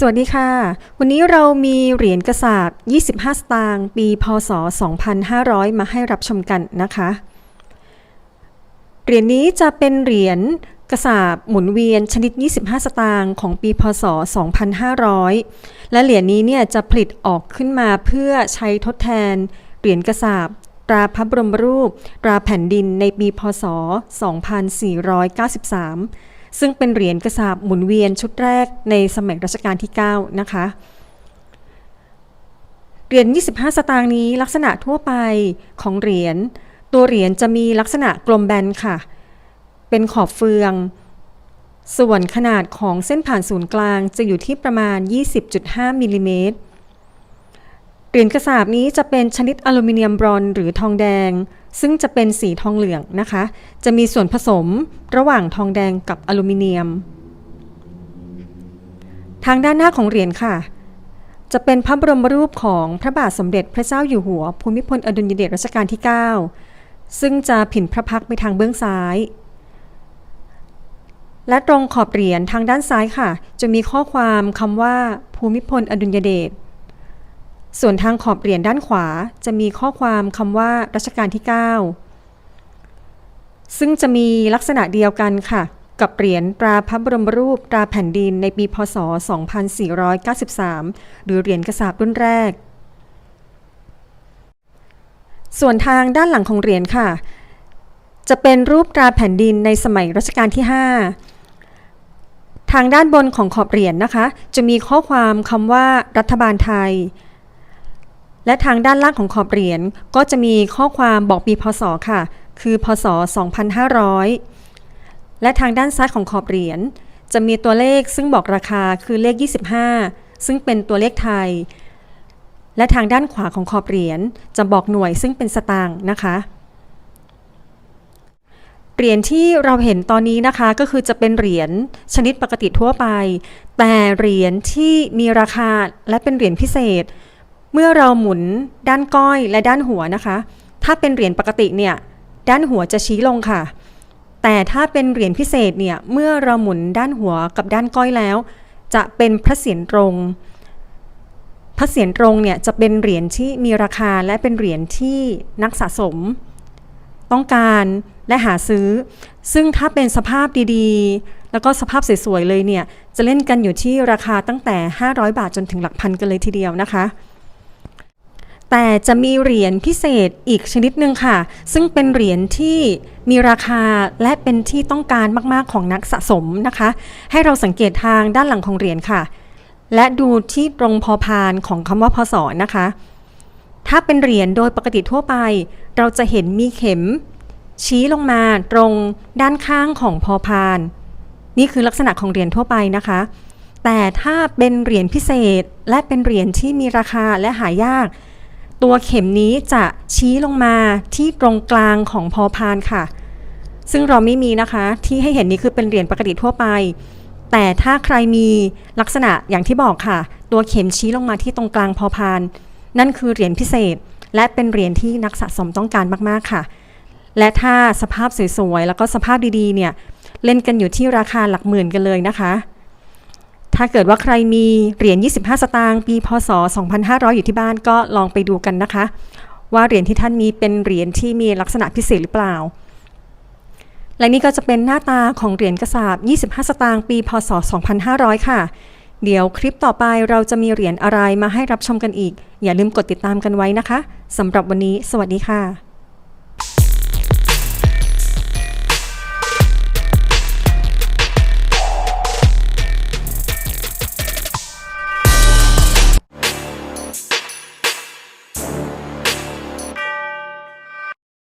สวัสดีค่ะ วันนี้เรามีเหรียญกระสาบ25 สตางค์ ปี พศ 2500 มาให้รับชมกันนะคะ เหรียญนี้จะเป็นเหรียญกระสาบหมุนเวียนชนิด 25 สตางค์ของปี พศ 2500 และเหรียญนี้เนี่ยจะผลิตออกขึ้นมาเพื่อใช้ทดแทนเหรียญกระสาบตราพระบรมรูป ตราแผ่นดินในปี พศ 2493 ซึ่งเป็นเหรียญกระสาบหมุนเวียนชุดแรกในสมัยรัชกาลที่ 9 นะคะ เหรียญ 25 สตางค์นี้ลักษณะทั่วไปของเหรียญ ตัวเหรียญจะมีลักษณะกลมแบนค่ะ เป็นขอบเฟือง ส่วนขนาดของเส้นผ่านศูนย์กลางจะอยู่ที่ประมาณ 20.5มิลลิเมตรเหรียญกระสาบนี้จะเป็นชนิดอลูมิเนียมบรอนซ์หรือทองแดง ซึ่งจะเป็นสีทองเหลืองนะคะ จะมีส่วนผสมระหว่างทองแดงกับอลูมิเนียม ทางด้านหน้าของเหรียญค่ะ จะเป็นพระบรมรูปของพระบาทสมเด็จพระเจ้าอยู่หัว ภูมิพลอดุลยเดชรัชกาลที่ 9 ซึ่งจะผินพระพักไปทางเบื้องซ้าย และตรงขอบเหรียญทางด้านซ้ายค่ะ จะมีข้อความคำว่าภูมิพลอดุลยเดช ส่วนทางขอบเหรียญด้านขวาจะมีข้อความคำว่ารัชกาลที่ 9 ซึ่งจะมีลักษณะเดียวกันค่ะ กับเหรียญตราพระบรมรูปตราแผ่นดินในปีพศ 2493 หรือเหรียญกระสาบรุ่นแรก ส่วนทางด้านหลังของเหรียญค่ะ จะเป็นรูปตราแผ่นดินในสมัยรัชกาลที่ 5ทางด้านบนของขอบเหรียญนะคะ จะมีข้อความคำว่ารัฐบาลไทย และทางด้านล่างของขอบเหรียญก็จะมีข้อความบอกปีพศค่ะ คือพศ 2500 และทางด้านซ้ายของขอบเหรียญจะมีตัวเลขซึ่งบอกราคาคือเลข 25 ซึ่งเป็นตัวเลขไทย และทางด้านขวาของขอบเหรียญจะบอกหน่วยซึ่งเป็นสตางค์นะคะเหรียญที่เราเห็นตอนนี้นะคะก็คือจะเป็นเหรียญชนิดปกติทั่วไป แต่เหรียญที่มีราคาและเป็นเหรียญพิเศษ เมื่อเราหมุนด้านก้อยและด้านหัวนะคะ ถ้าเป็นเหรียญปกติเนี่ย ด้านหัวจะชี้ลงค่ะ แต่ถ้าเป็นเหรียญพิเศษเนี่ย เมื่อเราหมุนด้านหัวกับด้านก้อยแล้ว จะเป็นพระเศียรตรง พระเศียรตรงเนี่ยจะเป็นเหรียญที่มีราคาและเป็นเหรียญที่นักสะสม ต้องการและหาซื้อ ซึ่งถ้าเป็นสภาพดีๆ แล้วก็สภาพสวยๆเลยเนี่ย จะเล่นกันอยู่ที่ราคาตั้งแต่ 500 บาทจนถึงหลักพันกันเลยทีเดียวนะคะ แต่จะมีเหรียญพิเศษอีกชนิดหนึ่งค่ะ ซึ่งเป็นเหรียญที่มีราคาและเป็นที่ต้องการมาก ๆ ของนักสะสมนะคะ ให้เราสังเกตทางด้านหลังของเหรียญค่ะ และดูที่ตรงพอพานของคำว่าพศนะคะ ถ้าเป็นเหรียญโดยปกติทั่วไป เราจะเห็นมีเข็ม ชี้ลงมาตรงด้านข้างของพอพาน นี่คือลักษณะของเหรียญทั่วไปนะคะแต่ถ้าเป็นเหรียญพิเศษและเป็นเหรียญที่มีราคาและหายาก ตัวเข็มนี้จะชี้ลงมาที่ตรงกลางของพอพานค่ะ ซึ่งเราไม่มีนะคะ ที่ให้เห็นนี้คือเป็นเหรียญปกติทั่วไป แต่ถ้าใครมีลักษณะอย่างที่บอกค่ะ ตัวเข็มชี้ลงมาที่ตรงกลางพอพาน นั่นคือเหรียญพิเศษ และเป็นเหรียญที่นักสะสมต้องการมากๆค่ะ และถ้าสภาพสวยๆแล้วก็สภาพดีๆเนี่ยเล่นกันอยู่ที่ราคาหลักหมื่นกันเลยนะคะ ถ้าเกิดว่าใครมีเหรียญ 25 สตางค์ปีพศ 2500 อยู่ที่บ้านก็ลองไปดูกันนะคะ ว่าเหรียญที่ท่านมีเป็นเหรียญที่มีลักษณะพิเศษหรือเปล่า และนี่ก็จะเป็นหน้าตาของเหรียญกระสาบ 25 สตางค์ปี พศ 2500 ค่ะ เดี๋ยวคลิปต่อไปเราจะมีเหรียญอะไรมาให้รับชมกันอีก อย่าลืมกดติดตามกันไว้นะคะสำหรับวันนี้ สวัสดีค่ะ